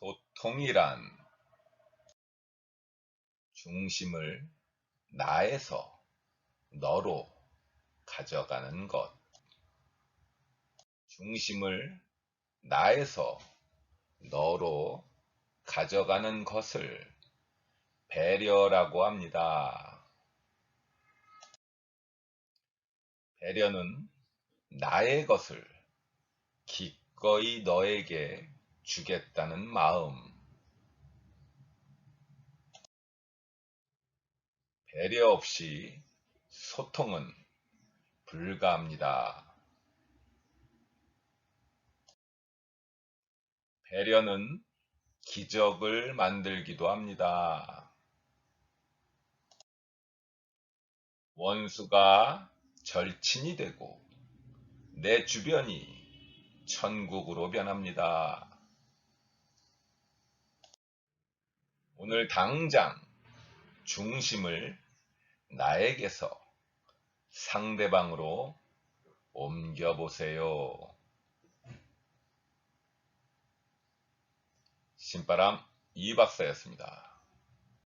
소통이란 중심을 나에서 너로 가져가는 것. 중심을 나에서 너로 가져가는 것을 배려라고 합니다. 배려는 나의 것을 기꺼이 너에게 주겠다는 마음. 배려 없이 소통은 불가합니다. 배려는 기적을 만들기도 합니다. 원수가 절친이 되고 내 주변이 천국으로 변합니다. 오늘 당장 중심을 나에게서 상대방으로 옮겨보세요. 신바람 이박사였습니다.